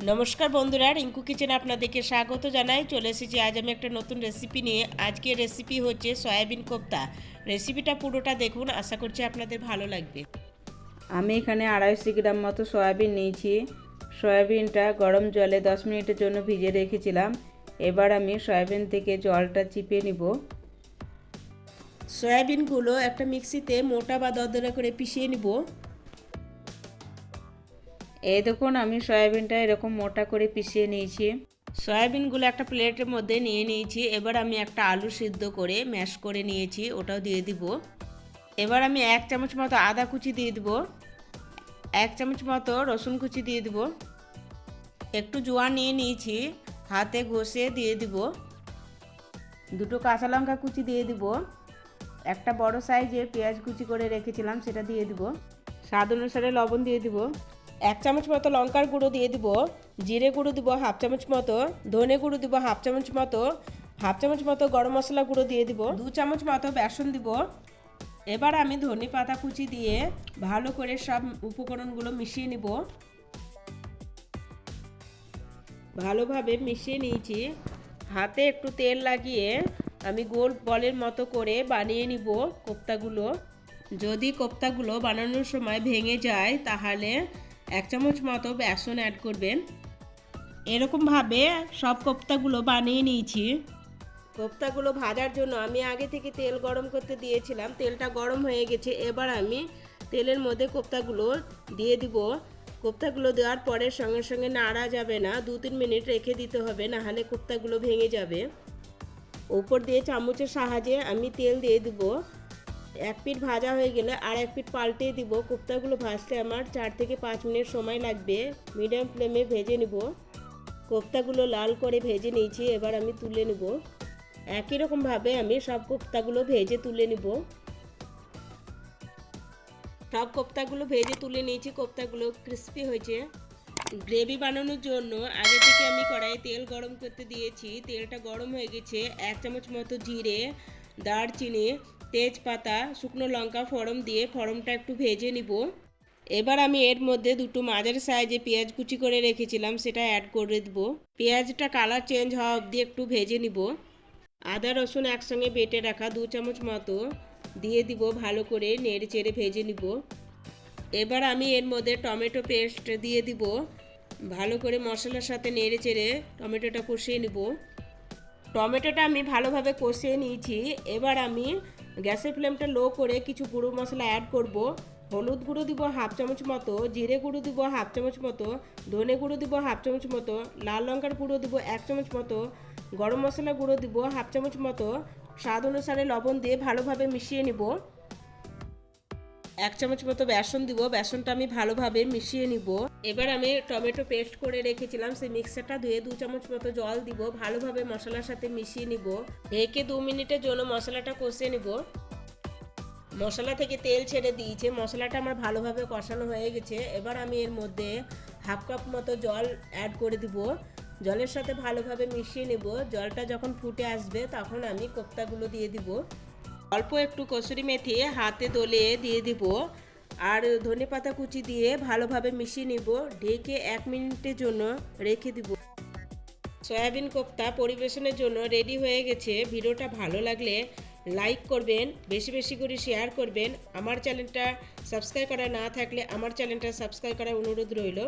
নমস্কার বন্ধুরা রিঙ্কু কিচেন আপনাদেরকে স্বাগত জানাই। চলে এসেছি আজ আমি একটা নতুন রেসিপি নিয়ে। আজকের রেসিপি হচ্ছে সয়াবিন কোপ্তা। রেসিপিটা পুরোটা দেখুন আশা করছি আপনাদের ভালো লাগবে। আমি এখানে আড়াইশো গ্রাম মতো সয়াবিন নিয়েছি। সয়াবিনটা গরম জলে দশ মিনিটের জন্য ভিজে রেখেছিলাম। এবার আমি সয়াবিন থেকে জলটা চিপে নিব। সয়াবিনগুলো একটা মিক্সিতে মোটা বা দরদরা করে পিষিয়ে নিব। এই দেখুন, আমি সয়াবিনটা এরকম মোটা করে পিষিয়ে নিয়েছি। সয়াবিনগুলো একটা প্লেটের মধ্যে নিয়ে নিয়েছি। এবার আমি একটা আলু সিদ্ধ করে ম্যাশ করে নিয়েছি, ওটাও দিয়ে দিব। এবার আমি এক চামচ মতো আদা কুচি দিয়ে দিব। এক চামচ মতো রসুন কুচি দিয়ে দিব। একটু জোয়ান নিয়ে নিয়েছি, হাতে ঘষে দিয়ে দিব। দুটো কাঁচা লঙ্কা কুচি দিয়ে দিব। একটা বড় সাইজে পেঁয়াজ কুচি করে রেখেছিলাম, সেটা দিয়ে দিব। স্বাদ অনুসারে লবণ দিয়ে দিব। এক চামচ মতো লঙ্কার গুঁড়ো দিয়ে দিব, জিরে গুঁড়ো দিব হাফ চামচ মতো, ধনে গুঁড়ো দিব হাফ চামচ মতো, হাফ চামচ মতো গরম মশলা গুঁড়ো দিয়ে দিব, দু চামচ মতো বেসন দিব। এবার আমি ধনে পাতা কুচি দিয়ে ভালো করে সব উপকরণগুলো মিশিয়ে নিব। ভালোভাবে মিশিয়ে নিয়েছি। হাতে একটু তেল লাগিয়ে আমি গোল বলের মতো করে বানিয়ে নিব কোপ্তাগুলো। যদি কোপ্তাগুলো বানানোর সময় ভেঙে যায়, তাহলে এক চামচ মতো বেসন অ্যাড করবেন। এরকমভাবে সব কোপ্তাগুলো বানিয়ে নিয়েছি। কোপ্তাগুলো ভাজার জন্য আমি আগে থেকে তেল গরম করতে দিয়েছিলাম। তেলটা গরম হয়ে গেছে। এবার আমি তেলের মধ্যে কোপ্তাগুলো দিয়ে দিব। কোপ্তাগুলো দেওয়ার পরে সঙ্গে সঙ্গে নাড়া যাবে না। দু তিন মিনিট রেখে দিতে হবে, নাহলে কোপ্তাগুলো ভেঙে যাবে। ওপর দিয়ে চামচের সাহায্যে আমি তেল দিয়ে দিব। এক পিঠ ভাজা হয়ে গেলে আর এক পিঠ পাল্টে দিব। কোপ্তাগুলো ভাজতে আমার চার থেকে পাঁচ মিনিট সময় লাগবে। মিডিয়াম ফ্লেমে ভেজে নিব। কোপ্তাগুলো লাল করে ভেজে নিয়েছি, এবার আমি তুলে নেব। একই রকমভাবে আমি সব কোপ্তাগুলো ভেজে তুলে নিব। সব কোপ্তাগুলো ভেজে তুলে নিয়েছি, কোপ্তাগুলো ক্রিস্পি হয়েছে। গ্রেভি বানানোর জন্য আগে থেকে আমি কড়াইয়ে তেল গরম করতে দিয়েছি। তেলটা গরম হয়ে গেছে, এক চামচ মতো জিরে, দারচিনি তেজপাতা, শুকনো লঙ্কা ফড়ম দিয়ে ফড়মটা একটু ভেজে নিব। এবার আমি এর মধ্যে দুটো মাঝারি সাইজে পেঁয়াজ কুচি করে রেখেছিলাম, সেটা অ্যাড করে দেবো। পেঁয়াজটা কালার চেঞ্জ হওয়া অবধি একটু ভেজে নিব। আদা, রসুন একসঙ্গে বেটে রাখা দু চামচ মতো দিয়ে দিব, ভালো করে নেড়ে চেড়ে ভেজে নিব। এবার আমি এর মধ্যে টমেটো পেস্ট দিয়ে দিব। ভালো করে মশলার সাথে নেড়ে চেড়ে টমেটোটা কষিয়ে নিব। টমেটোটা আমি ভালোভাবে কষিয়ে নিয়েছি। এবার আমি গ্যাসের ফ্লেমটা লো করে কিছু গুঁড়ো মশলা অ্যাড করব। হলুদ গুঁড়ো দিব হাফ চামচ মতো, জিরে গুঁড়ো দিব হাফ চামচ মতো, ধনে গুঁড়ো দিব হাফ চামচ মতো, লাল লঙ্কার গুঁড়ো দিব এক চামচ মতো, গরম মশলা গুঁড়ো দিব হাফ চামচ মতো। স্বাদ অনুসারে লবণ দিয়ে ভালোভাবে মিশিয়ে নিব। এক চামচ মতো বেসন দিব। বেসনটা আমি ভালোভাবে মিশিয়ে নিব। এবার আমি টমেটো পেস্ট করে রেখেছিলাম। সেই মিক্সারটা ধুয়ে দু চামচ মতো জল দিব। ভালোভাবে মশলার সাথে মিশিয়ে নিব। ঢেকে দু মিনিটের জন্য মশলাটা কষিয়ে নিব। মশলা থেকে তেল ছেড়ে দিয়েছে। মশলাটা আমার ভালোভাবে কষানো হয়ে গেছে। এবার আমি এর মধ্যে হাফ কাপ মতো জল অ্যাড করে দিব। জলের সাথে ভালোভাবে মিশিয়ে নেব। জলটা যখন ফুটে আসবে, তখন আমি কোপ্তাগুলো দিয়ে দিব। অল্প একটু কসুরি মেথি হাতে দলে দিয়ে দিব আর ধনে পাতা কুচি দিয়ে ভালোভাবে মিশিয়ে নিব। ঢেকে এক মিনিটের জন্য রেখে দিব। সয়াবিন কোপ্তা পরিবেশনের জন্য রেডি হয়ে গেছে। ভিডিওটা ভালো লাগলে লাইক করবেন, বেশি বেশি করে শেয়ার করবেন। আমার চ্যানেলটা সাবস্ক্রাইব করা না থাকলে আমার চ্যানেলটা সাবস্ক্রাইব করার অনুরোধ রইল।